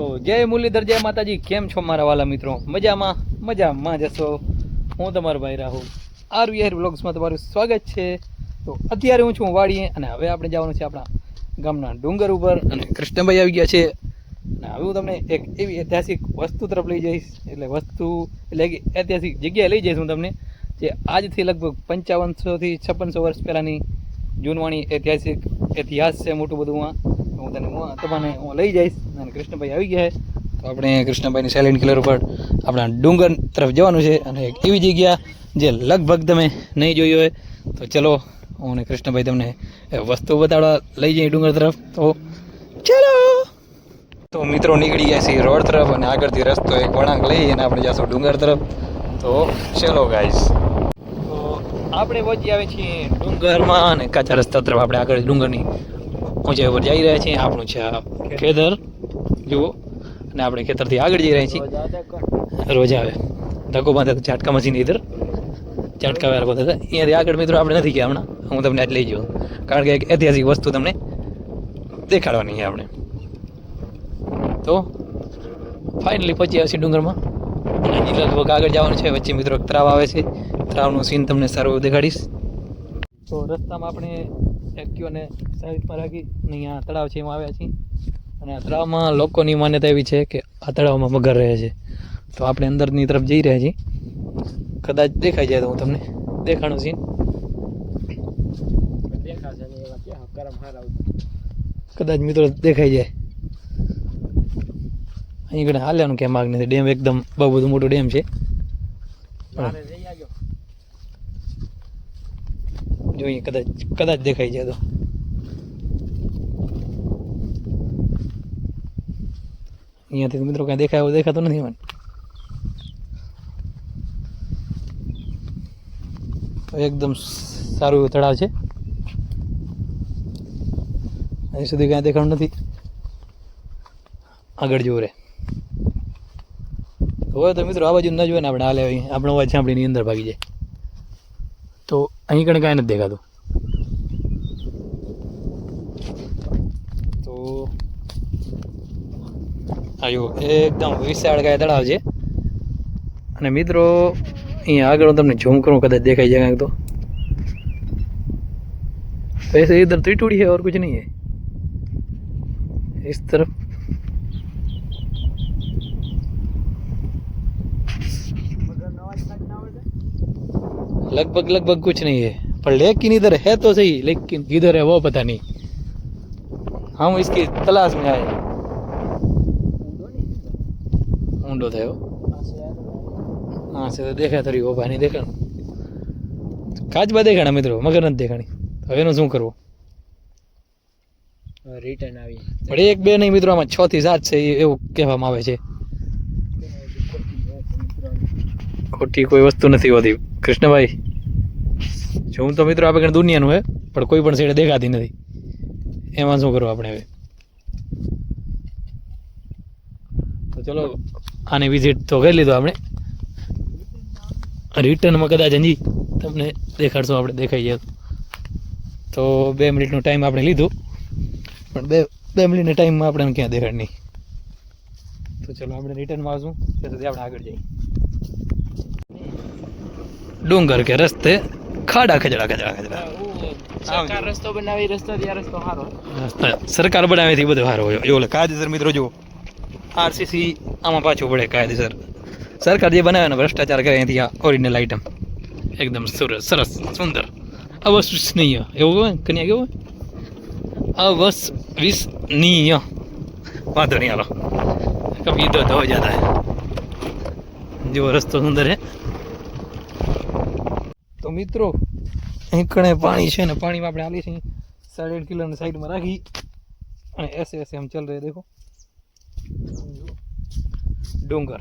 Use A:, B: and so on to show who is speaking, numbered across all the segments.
A: તો જય મુરલીધર, જય માતાજી. કેમ છો મારા વાલા મિત્રો? મજામાં? મજામાં જશો હું તમારો ભાઈ રાહુલ. આર વીઆર બ્લોગ્સમાં તમારું સ્વાગત છે. તો અત્યારે હું છું વાડીએ અને હવે આપણે જવાનું છે આપણા ગામના ડુંગર ઉપર. અને કૃષ્ણભાઈ આવી ગયા છે. અને હવે હું તમને એક એવી ઐતિહાસિક વસ્તુ તરફ લઈ જઈશ. એટલે વસ્તુ, એટલે ઐતિહાસિક જગ્યાએ લઈ જઈશ હું તમને, જે આજથી લગભગ પંચાવનસોથી છપ્પનસો વર્ષ પહેલાંની જૂનવાણી ઐતિહાસિક ઇતિહાસ છે મોટું બધું હું તને તમને હું લઈ જઈશ અને કૃષ્ણભાઈ આવી ગયા છે. તો આપણે કૃષ્ણભાઈની સાયલેન્ટ કિલર ઉપર આપણા ડુંગર તરફ જવાનું છે અને એક એવી જગ્યા જે લગભગ તમે નહીં જોઈ હોય. તો ચલો, હું અને કૃષ્ણભાઈ તમને વસ્તુ બતાડવા લઈ જઈએ ડુંગર તરફ. તો ચલો. તો મિત્રો નીકળી ગયા છીએ રોડ તરફ અને આગળથી રસ્તો એક વળાંક લઈ અને આપણે જઈશું ડુંગર તરફ. તો ચલો ગાઈશ તો આપણે પહોંચી આવે છીએ ડુંગરમાં અને કાચા રસ્તા તરફ. આપણે આગળ ડુંગરની ઊંચાઈ ઉપર જઈ રહ્યા છીએ, આપણું છે ખેતર. જુઓ. અને આપણે ખેતરથી આગળ જઈ રહ્યા છીએ. રોજ આવે. ધક્કો બાંધે ઝાટકા મશીન ઇધર ઝાટકા વાળા બધા અહીંયાથી આગળ મિત્રો આપણે નથી ગયા હમણાં. હું તમને આજ લઈ જઉં કારણ કે એક ઐતિહાસિક વસ્તુ તમને દેખાડવાની છે આપણે. તો ફાઇનલી પહોંચી આવે ડુંગરમાં. હજી લગભગ આગળ જવાનું છે. વચ્ચે મિત્રો ત્રાવ આવે છે. ત્રાવનું સીન તમને સારું દેખાડીશ. તો રસ્તામાં આપણે એક્ટિવાને સાઈડમાં રાખી અહીંયા તળાવ છે એમાં આવ્યા છીએ. અને આ તળાવમાં લોકોની માન્યતા એવી છે કે આ તળાવમાં મગર રહે છે. તો આપણે અંદરની તરફ જઈ રહ્યા છીએ. કદાચ દેખાઈ જાય તો હું તમને દેખાણું સીન. કદાચ મિત્રો દેખાઈ જાય. અહીં આગળ હાલ્યાનું કેમ માગ નથી ડેમ એકદમ બહુ બધું મોટું ડેમ છે જોઈએ, કદાચ કદાચ દેખાઈ જાય તો. અહીંયાથી મિત્રો કાંઈ દેખાય એવું દેખાતું નથી મને. એકદમ સારું એવું તળાવ છે. અહીં સુધી કાંઈ દેખાતું નથી. આગળ જોવું રે. હોય તો મિત્રો આ બાજુ ન જોઈએ ને આપણે હાલે આપણો અવાજ સાંભળીની અંદર ભાગી જાય. તો અહીં કણે કાંઈ નથી દેખાતું તો આયો એકદમ વિશાળ ગાય તળાવ છે અને મિત્રો અહીંયા આગળ હું તમને ઝૂમ કરું કદાચ દેખાઈ જાય કાંઈક તો वैसे इधर त्रिटूड़ी है और कुछ नहीं है इस तरफ लगभग लगभग कुछ नहीं है पर लेकिन इधर है तो सही लेकिन इधर है वो पता नहीं हम इसकी तलाश में आए ઊંડો થયો હા છે તો દેખાય થોડી ઓભા નહીં દેખાણ કાચબા દેખાણા મિત્રો મગર નથી દેખાણી હવે એનું શું કરવું
B: રિટર્ન આવી
A: પણ એક બે નહીં મિત્રો આમાં છ થી સાત છે એ- એવું કહેવામાં આવે છે ખોટી કોઈ વસ્તુ નથી હોતી કૃષ્ણભાઈ જોઉં તો મિત્રો આપણે દુનિયાનું હે, પણ કોઈ પણ સીડે દેખાતી નથી. એમાં શું કરવું આપણે હવે? તો ચલો, આને વિઝિટ તો કરી લીધો આપણે. રિટર્નમાં કદાચ હજી તમને દેખાડશું, આપણે દેખાઈ જાય તો. બે મિનિટનો ટાઈમ આપણે લીધું. પણ બે બે મિનિટના ટાઈમમાં આપણે ક્યાં દેખાડ નહીં. તો ચલો, આપણે રિટર્નમાં આવશું. ત્યાં સુધી આપણે આગળ જઈએ. ડુંગર કે રસ્તે ખાડા ખજડા ખજડા ખજડા
B: સરકાર રસ્તો બનાવી રસ્તો ત્યાં રસ્તો સારો
A: સરકાર બનાવેથી બધું સારો હોય. ઓલે કાયદેસર મિત્રો જુઓ. આરસીસી આમાં પાછું પડે કાયદેસર. સરકાર જે બનાવે ને ભ્રષ્ટાચાર કરે એથી આ ઓરિજિનલ આઈટમ એકદમ સરસ સરસ સુંદર. અવસ્વિસનીય એવું હોય? કન્યા કેવું અવસ્વિસનીય વાંધો નહીં હાલો. કભી તો તો જાતા જો રસ્તો સુંદર હે. મિત્રો અહીં કણે પાણી છે ને પાણીમાં આપણે આલી છીએ. સાડી આઠ કિલોની સાઈડમાં રાખી. અને એસે એસે આમ ચાલ રહી દેખો. ડુંગર.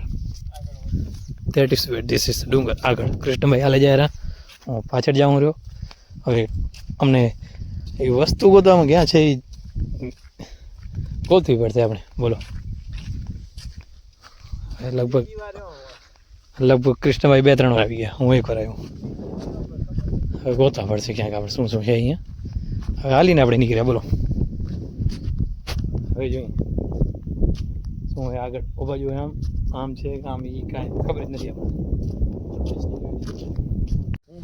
A: That is wait this is ડુંગર. આગળ. કૃષ્ણભાઈ હાલે જાય રહ્યા. હું પાછળ જાઉં રહ્યો. હવે અમને એ વસ્તુ ગોતવામાં ક્યાં છે, એ ગોતવી પડશે આપણે. બોલો. લગભગ લગભગ કૃષ્ણભાઈ બે ત્રણ વાર આવી ગયા. હું એક વાર આવ્યો. હવે ગોતા પડશે ક્યાંક આપણે શું શું છે અહીંયા? હવે હાલીને આપણે નીકળ્યા બોલો. હવે જોઈએ. શું હોય આગળ? ઓ બાજુ આમ? આમ છે આમ? એ કાંઈ ખબર જ નથી આપણને.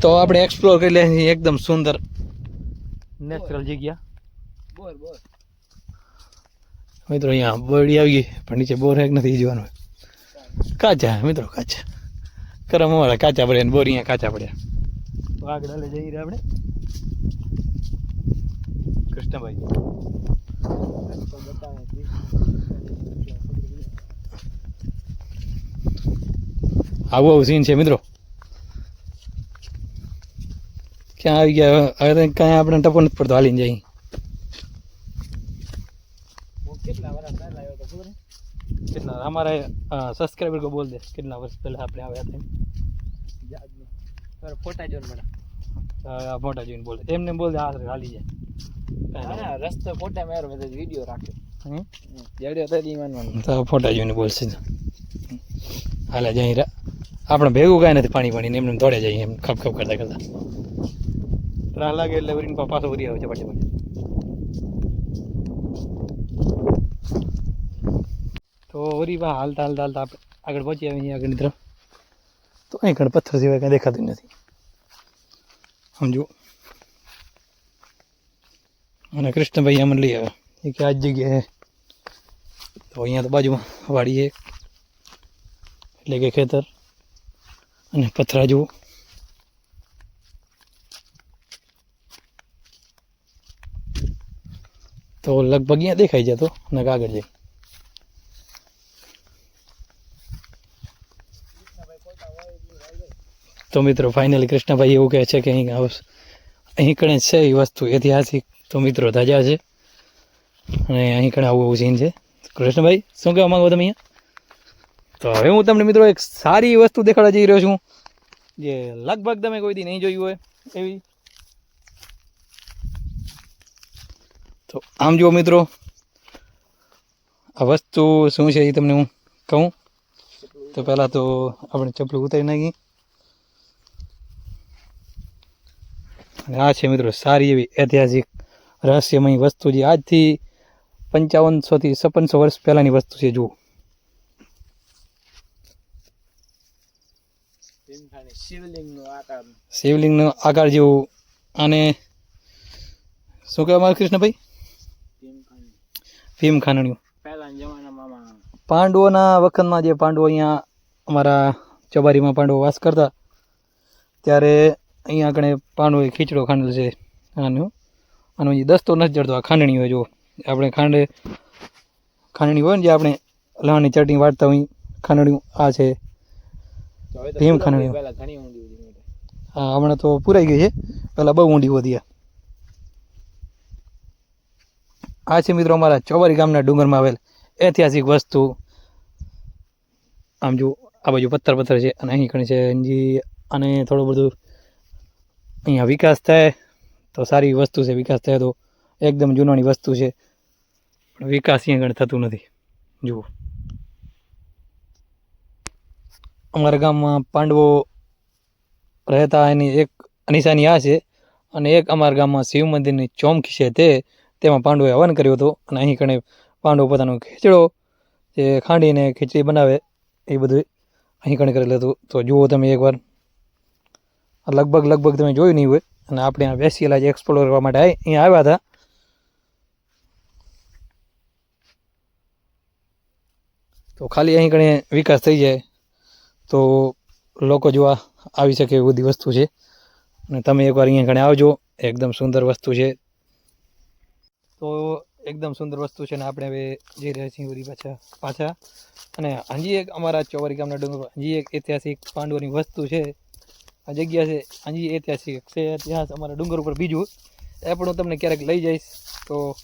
A: તો આપણે એક્સપ્લોર કરી લઈએ છીએ એકદમ સુંદર નેચરલ જગ્યા.
B: બોર બોર
A: મિત્રો અહીંયા બરડી આવી ગઈ પણ નીચે બોર હેક નથી જોવાનું કાચા મિત્રો કાચા. કરમ વાળા કાચા પડ્યા બોર અહીંયા કાચા પડ્યા. આગળ જઈ રહ્યા આપણે. કૃષ્ણભાઈ. આવું આવું સીન છે મિત્રો. ક્યાં આવી ગયા? હવે કાંઈ આપણે ટપો નથી પડતો, હાલીને જઈ
B: કેટલા
A: અમારા સબસ્ક્રાઈબર કો બોલ દે. કેટલા વર્ષ પહેલા આપણે આવ્યા હતા
B: ફોટા જોઈને મને.
A: આ ફોટા જોઈને બોલે. એમને બોલ દે આ હાલી જાય.
B: હા રસ્તો ફોટા મેરો મેં વીડિયો રાખ્યો. જડ્યો તો માનવાનું.
A: તો ફોટા જોઈને બોલશે હાલે જઈ રહ્યા આપણે ભેગું કાંઈ નથી પાણી પાણી એમને દોડે જઈએ એમ ખપ ખપ કરતા કરતા. ત્રણ લાગે એટલે વરીને પાછો વરી આવે છે પાછી પાછી. તો વરી બા હાલતા હાલતા હાલતા આપણે આગળ પહોંચી આવી આગળની તરફ. તો અહીં કણ પથ્થર સિવાય કાંઈ દેખાતું નથી. સમજો? અને કૃષ્ણભાઈ અમને લઈ આવ્યા એ કે આ જગ્યાએ તો અહીંયા તો બાજુમાં વાડી એટલે કે ખેતર અને પથરા જુઓ તો લગભગ અહીંયા દેખાઈ જતો અને આગળ જાય તો મિત્રો ફાઇનલી કૃષ્ણભાઈ એવું કહે છે કે અહીં આવ- અહીં કણે છે એ વસ્તુ, ઐતિહાસિક તો મિત્રો ધજા છે. અને અહીં કણે આવું એવું સીન છે. કૃષ્ણભાઈ, શું કહેવા માંગો તમે અહીંયા? તો હવે હું તમને મિત્રો એક સારી વસ્તુ દેખાડવા જઈ રહ્યો છું, જે લગભગ તમે કોઈ દી નહીં જોયું હોય એવી. તો આમ જુઓ મિત્રો, આ વસ્તુ શું છે એ તમને હું કહું. તો પહેલાં તો આપણે ચપલું ઉતારી નાખી અને આ છે મિત્રો સારી એવી ઐતિહાસિક રહસ્યમય વસ્તુ જે આજથી પંચાવનસોથી છપ્પનસો વર્ષ પહેલાંની વસ્તુ છે જુઓ.
B: શિવલિંગનો આકાર.
A: જેવું અને શું કહેવા મારે કૃષ્ણભાઈ? ભીમ ખાનણિયું પાંડવોના વખતમાં જે પાંડવો અહીંયા અમારા ચબારીમાં પાંડવો વાસ કરતા ત્યારે અહીંયા આગળ પાંડવોએ ખીચડો ખાંડેલ છે આનું. આનો જે દસ્તો નથી ચડતો આ ખાંડણી હોય જો આપણે ખાંડે ખાંડણી હોય ને જે આપણે લણની ચટણી વાટતા હોય ખાંડણીયું આ છે.
B: ભીમ ખાંડણી.
A: આ હમણાં તો પૂરાઈ ગઈ છે. પહેલાં બહુ ઊંડી વધી આ. આ છે મિત્રો અમારા ચોબારી ગામના ડુંગરમાં આવેલ ઐતિહાસિક વસ્તુ. આમ જો આ બાજુ પથ્થર પથ્થર છે અને અહીં કણી છે અને થોડું બધું અહીંયા વિકાસ થાય, તો સારી વસ્તુ છે વિકાસ થાય તો એકદમ જૂનાની વસ્તુ છે. પણ વિકાસ અહીંયા આગળ થતું નથી. જુઓ. અમારા ગામમાં પાંડવો રહેતા એની એક નિશાની આ છે અને એક અમારા ગામમાં શિવ મંદિરની ચોમખી છે તે, તેમાં પાંડવોએ હવન કર્યો હતો અને અહીં કણે પાંડવો પોતાનો ખીચડો જે ખાંડીને ખીચડી બનાવે એ બધું અહીં કણે કરેલું હતું. તો જુઓ તમે એકવાર. લગભગ લગભગ તમે જોયું નહીં હોય. અને આપણે આ બેસીએલા જે એક્સપ્લોર કરવા માટે અહીંયા આવ્યા હતા. તો ખાલી અહીં કણે વિકાસ થઈ જાય. તો લોકો જોવા આવી શકે એવી બધી વસ્તુ છે. અને તમે એકવાર અહીંયા કણે આવજો. એકદમ સુંદર વસ્તુ છે. તો એકદમ સુંદર વસ્તુ છે ને આપણે હવે જઈ રહ્યા છીએ વળી પાછા પાછા. અને હજી એક અમારા ચોવારી ગામના ડુંગર, હજી એક ઐતિહાસિક પાંડવોની વસ્તુ છે. આ જગ્યા છે હજી ઐતિહાસિક છે, ઇતિહાસ અમારા ડુંગર ઉપર બીજું. એ પણ હું તમને ક્યારેક લઈ જઈશ. તો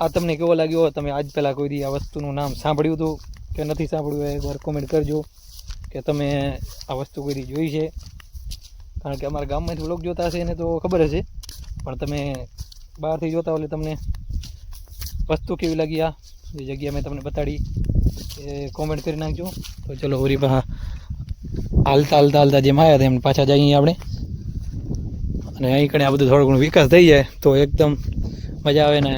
A: આ તમને કેવો લાગ્યો તમે આજ પહેલાં કોઈ દી આ વસ્તુનું નામ સાંભળ્યું હતું કે નથી સાંભળ્યું એકવાર કોમેન્ટ કરજો કે તમે આ વસ્તુ કોઈ દી જોઈ છે. કારણ કે અમારા ગામમાંથી વ્લોગ જોતા હશે એને તો ખબર હશે. પણ તમે બહારથી જોતા એટલે તમને વસ્તુ કેવી લાગી આ? જે જગ્યા મેં તમને બતાડી. એ કોમેન્ટ કરી નાખજો. તો ચલો પા હાલતા હાલતા હાલતા જેમ આવ્યા હતા એમ પાછા જઈએ આપણે. અને અહીં કણે આ બધું થોડો ઘણો વિકાસ થઈ જાય તો એકદમ મજા આવે ને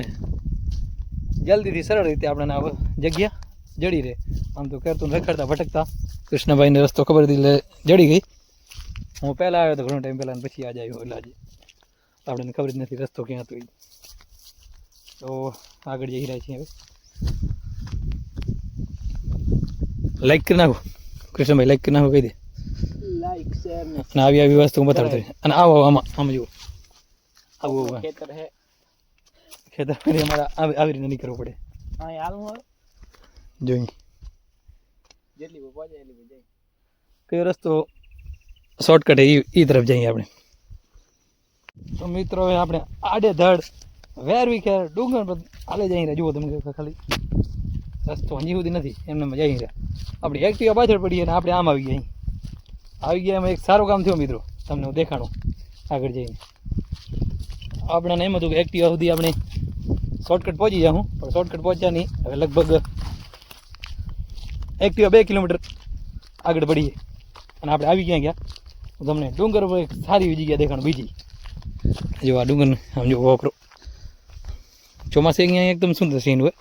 A: જલ્દીથી સરળ રીતે આપણને આ જગ્યા જડી રહે. આમ તો કરતું રખડતા ભટકતા. કૃષ્ણભાઈને રસ્તો ખબર હતી એટલે જડી ગઈ. હું પહેલાં આવ્યો તો ઘણો ટાઈમ પહેલાં પછી આજે આવ્યો એટલે આજે. આપણને ખબર જ નથી રસ્તો ક્યાં હતો તો આગળ જઈ રહ્યા છીએ હવે. લાઈક કરી નાખો. કૃષ્ણભાઈ લાઈક કરી નાખો કહી દે. અને આવી આવી વસ્તુ હું બતાડતો અને આવો આમાં આમ જુઓ. આવું
B: ખેતર હે.
A: ખેતર ફરી અમારા આવી આવી રીતે નીકળવું પડે.
B: હા હાલ હું
A: જોઈએ
B: જેટલી પહોંચે એટલી જાય.
A: કયો રસ્તો શોર્ટકટ એ એ તરફ જઈએ આપણે. તો મિત્રો હવે આપણે આડે ધડ વેરવી ખેર ડુંગર પર હાલે જઈ રહ્યા. જુઓ તમે ખાલી રસ્તો હજી સુધી નથી. એમને જઈ રહ્યા આપણે એક્ટિવા પાછળ પડીએ અને આપણે આમ આવી ગયા આવી ગયા એમાં એક સારું કામ થયું મિત્રો, તમને હું દેખાડું આગળ જઈને. આપણે એમ હતું કે એક્ટિવા સુધી આપણે શોર્ટકટ પહોંચી જાઉં પણ શોર્ટકટ પહોંચ્યા નહીં. હવે લગભગ એક્ટિવા બે કિલોમીટર આગળ પડીએ. અને આપણે આવી ગયા ગયા? હું તમને ડુંગર પર એક સારી એવી જગ્યા દેખાણ બીજી. જો આ ડુંગર આમ જો વોકરો ચોમાસે અહીંયા એકદમ સુંદર સીન હોય.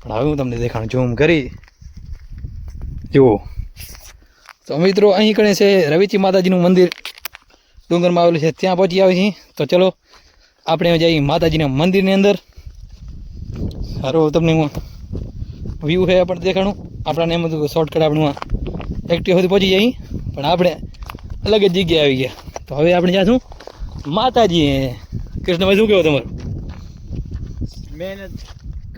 A: પણ હવે હું તમને દેખાણ ઝૂમ કરી. જુઓ તો મિત્રો, અહીં કણે છે રવિચી માતાજીનું મંદિર. ડુંગરમાં આવેલું છે, ત્યાં પહોંચી આવી છીએ. તો ચલો, આપણે જઈએ માતાજીના મંદિરની અંદર. સારું તમને હું વ્યૂ છે પણ દેખાણું. આપણાને એમ હતું શોર્ટકટ આપણું એક્ટિવ સુધી પહોંચી જઈએ. પણ આપણે અલગ જ જગ્યાએ આવી ગયા. તો હવે આપણે જાશું માતાજી કૃષ્ણભાઈ, શું કહેવું તમારું?
B: મહેનત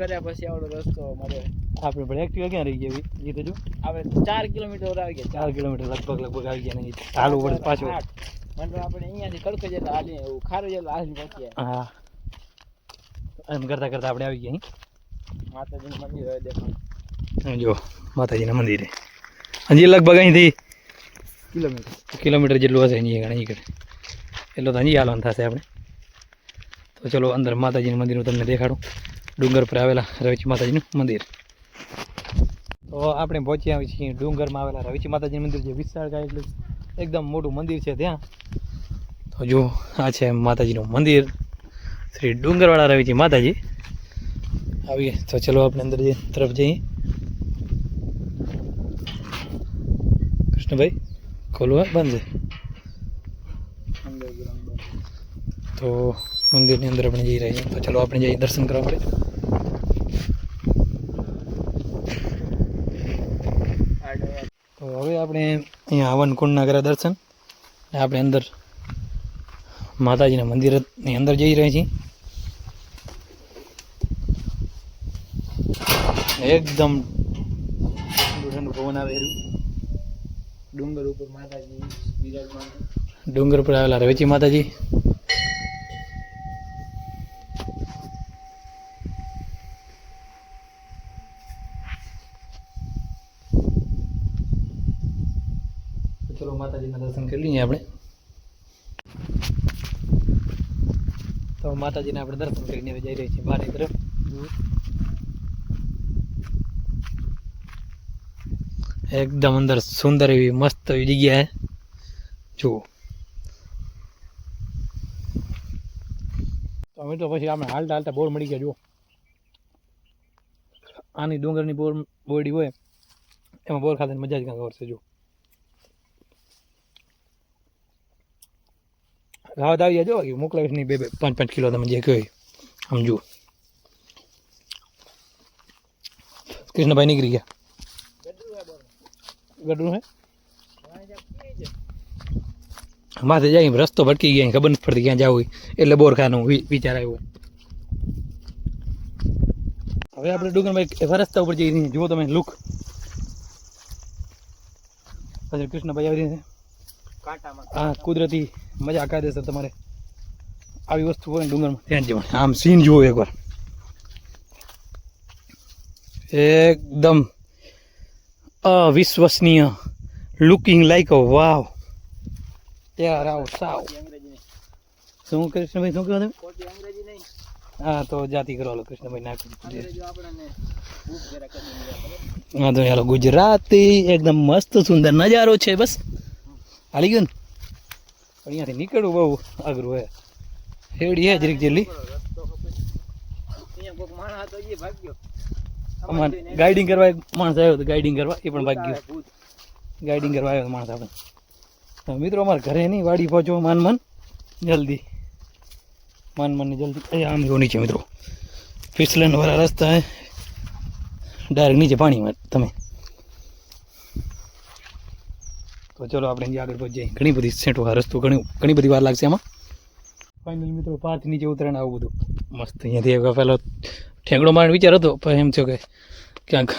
B: કર્યા પછી આવડો રસ્તો મળે.
A: આપણે પણ એક્ટિવા ક્યાં રહી ગયા એ તો જો.
B: હવે ચાર કિલોમીટર આવી ગયા
A: ચાર. કિલોમીટર લગભગ લગભગ આવી ગયા નહીં ચાલુ પડે પાછું.
B: મને મતલબ આપણે અહીંયાથી કડકે જેટલા હાલી ખારું જેટલા હાલી પહોંચ્યા
A: હા. એમ કરતાં કરતાં આપણે આવી ગયા
B: માતાજીનું મંદિર હોય દેખાણ.
A: જો માતાજીના મંદિરે. હજી લગભગ અહીંથી
B: કિલોમીટર.
A: કિલોમીટર જેટલું હશે અહીં અહીં આગળ. એટલો તો હજી હાલવાનું થશે આપણે. તો ચલો અંદર માતાજીનું મંદિરનું તમને દેખાડું. ડુંગર પર આવેલા રવિચી માતાજીનું મંદિર. તો આપણે પહોંચી આવી છીએ ડુંગરમાં આવેલા રવિચી માતાજીનું મંદિર જે વિશાળ કાય એટલે એકદમ મોટું મંદિર છે ત્યાં. તો જો, આ છે માતાજીનું મંદિર. શ્રી ડુંગરવાળા રવિજી માતાજી. આવીએ, તો ચલો આપણે અંદર જે તરફ જઈએ. કૃષ્ણભાઈ, ખોલવા બંધ તો મંદિરની અંદર આપણે જઈ રહ્યા છીએ. તો ચલો આપણે જઈએ દર્શન કરવા પડે તો હવે આપણે અહીંયા હવન કુંડના કર્યા દર્શન આપણે અંદર માતાજીના મંદિરની અંદર જઈ રહ્યા છીએ. એકદમ ઠંડુ પવન આવે
B: ડુંગર ઉપર માતાજી
A: ડુંગર ઉપર આવેલા રવેચી માતાજી તો ચલો માતાજીના કરી લઈએ આપણે. તો માતાજીને આપણે દર્શન કરીને જઈ રહી છીએ બારે તરફ. એકદમ અંદર સુંદર એવી મસ્ત એવી જગ્યા જુઓ. અમે તો પછી આપણે હાલતા હાલતા બોર મળી ગયા, જુઓ. આની ડુંગરની બોર બોરડી હોય, એમાં બોર ખાવાની મજા જ ઓર છે જુઓ. રાવત આવી જાય જો બાકી મોકલાવીશ નહીં બે બે પાંચ પાંચ કિલો તમે જે કહ્યું સમજુ. કૃષ્ણભાઈ નીકળી ગયા. ગઢડું હે? માથે જાય રસ્તો ભટકી ગયા ખબર નથી પડતી ક્યાં જવું એટલે બોરખાનું વિચાર આવ્યો. હવે આપણે ડુંગરભાઈ રસ્તા ઉપર જઈ રહ્યા જુઓ તમે લુક પછી કૃષ્ણભાઈ આવી રહ્યા છે. કુદરતી મજા કાયદેસર તમારે આવી વસ્તુ હોય ડુંગરમાં. ત્યાં જવાનું. આમ સીન જુઓ એકવાર. એકદમ અવિશ્વસનીય લુકિંગ લાઈક અ વાવ ત્યાર આવો સાવ. શું કૃષ્ણભાઈ શું કહો તમે? હા તો જાતિ કરો હાલો કૃષ્ણભાઈ નાખી હા તો યાર ગુજરાતી એકદમ મસ્ત સુંદર નજારો છે બસ. હાલી ગયો ને? અહીંયાથી નીકળવું બહુ અઘરું હે. હેડી હે જરીક જેટલી. અમારે ગાઈડિંગ કરવા એક માણસ આવ્યો હતો ગાઈડિંગ કરવા એ પણ ભાગ્યો. ગાઈડિંગ કરવા આવ્યો માણસ આપણે તો મિત્રો અમારે ઘરે નહીં વાડી પહોંચો માન મન. જલ્દી. માન મન ને જલ્દી આમ જો નીચે મિત્રો. ફિસલન વાળા રસ્તા હે. ડાયરેક્ટ નીચે પાણીમાં તમે. તો ચલો આપણે અહીંયા આગળ પહોંચીએ ઘણી બધી સેટો રસ્તો ઘણી ઘણી બધી વાર લાગશે આમાં. ફાઇનલ મિત્રો પાથ નીચે ઉતરાણ આવું બધું. મસ્ત અહીંયાથી પેલો ઠેકડો મારવાનો વિચાર હતો પણ એમ થયો કે ક્યાંક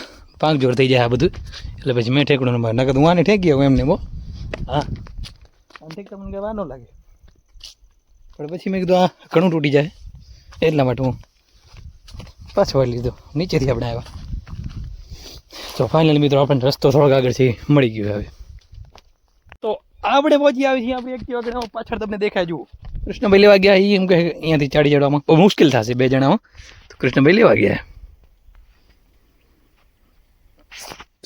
A: પાંખ જોર થઈ જાય આ બધું. એટલે પછી મેં ઠેકડો માર નકર હું આને ઠેકી આવું એમને બો હા. આમ ઠેકતા મને કઈ વાર ન લાગે. પણ પછી મેં કીધું આ ઘણું તૂટી જાય. એટલા માટે હું પાછો વાળી લીધો. નીચેથી આપણે આવ્યા. તો ફાઇનલ મિત્રો આપણને રસ્તો થોડોક આગળથી મળી ગયો હવે. આપણે પહોંચી આવી છીએ આપણી એક્ટિવા આગળ પાછળ તમને દેખાય, જુઓ. કૃષ્ણભાઈ લેવા ગયા એમ કે અહીંયાથી ચાડી ચડવામાં બહુ મુશ્કેલ થશે બે જણામાં તો કૃષ્ણભાઈ લેવા ગયા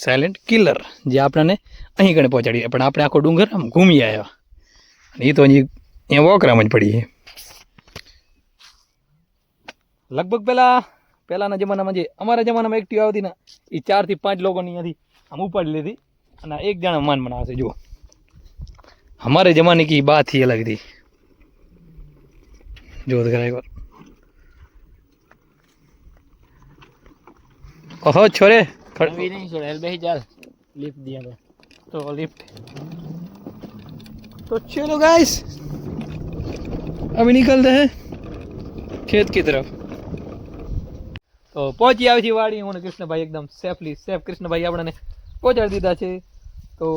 A: સાયલેન્ટ કિલર જે આપણને અહીં કણે પહોંચાડી પણ આપણે આખો ડુંગર આમ ઘૂમી આવ્યા. અને એ તો અહીં અહીંયા વોકરામાં જ પડી લગભગ પહેલાં પહેલાંના જમાનામાં જે, અમારા જમાનામાં એક્ટિવા આવતી ને, એ ચારથી પાંચ લોકોની અહીંયાથી આમ ઉપાડી લીધી. અને એક જણા માન મના હશે જુઓ. हमारे जमाने की बात ही अलग थी जो दिखा एक बार ओहो छोरे खड़-
B: अभी नहीं छोड़ा बेही जाल लिफ्ट दिया तो
A: तो लिफ्ट तो चलो गाइस अभी निकलते हैं खेत की तरफ તો પહોંચી આવી છે વાડી હું ને કૃષ્ણભાઈ એકદમ સેફલી સેફ કૃષ્ણભાઈ આપણને પહોંચાડી દીધા છે તો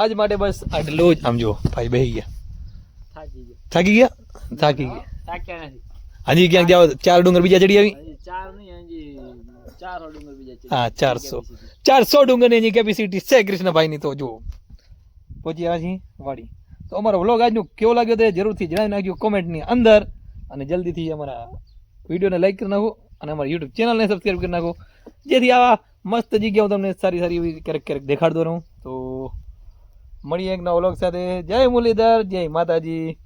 A: આજ માટે બસ આટલું જ આમ જુઓ ભાઈ બેહી ગયા.
B: થાકી ગયો.
A: થાકી ગયા? થાકી ગયા.
B: થાક્યા નથી.
A: હજી ક્યાંક જાવ ચાર ડુંગર બીજા ચડી આવી?
B: ચાર નહીં હજી ચાર ડુંગર બીજા
A: હા ચારસો. ચારસો ડુંગરની એની કેપેસિટી છે કૃષ્ણભાઈની તો જુઓ. પહોંચી આવ્યા છીએ વાડી. તો અમારો વ્લોગ આજનો કેવો લાગ્યો તે જરૂરથી જણાવી નાખજો કોમેન્ટની અંદર. અને જલ્દીથી અમારા વિડીયોને લાઈક કરી નાખો અને અમારા યુટ્યુબ ચેનલને સબસ્ક્રાઈબ કરી નાખો. જેથી આવા મસ્ત જગ્યાઓ તમને સારી સારી એવી ક્યારેક ક્યારેક દેખાડતો રહું. તો મળીએ એક નવા વ્લોગ સાથે. જય મુરલીધર, જય માતાજી.